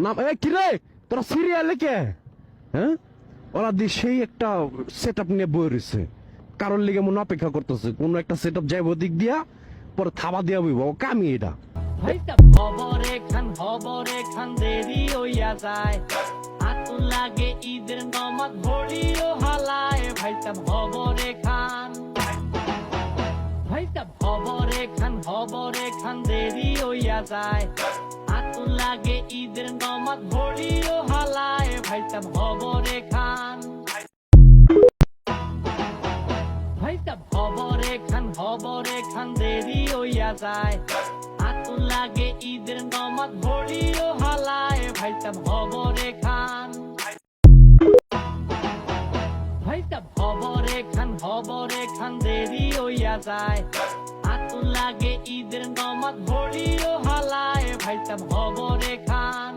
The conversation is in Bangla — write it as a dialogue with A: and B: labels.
A: নাম, এ, কি রে? তোরা সিরিয়ালে কে? হ্যাঁ ওরা দিয়ে সেই একটা সেট আপ নিয়ে বই রয়েছে। কারোর লিগে মনে অপেক্ষা করতেছে। কোন একটা সেট আপ যাইব দিক দিয়া, পরে থাবা দিয়া বইব। ও কামি এটা।
B: লাগে ঈদের নমাজ ভরিও হালায়। ভাইটা খবরে খান ভাইটা খবরে খান খবরে খান দেরি হইয়া যায়। লাগে ঈদের নমাজ ভরিও হালায় ভাইটা খবরে খান। ভাইটা খবরে খান খবরে খান, দেরি হইয়া যায়। আতুল লাগে ঈদের নমাজ ভরিও হালায় ভাইটা খবরে খান। ভাইটা খবরে খান খবরে খান, দেরি হইয়া যায়। আতুল লাগে ঈদের নমাজ ভরিও হালায় খাইতাম হবরে খান।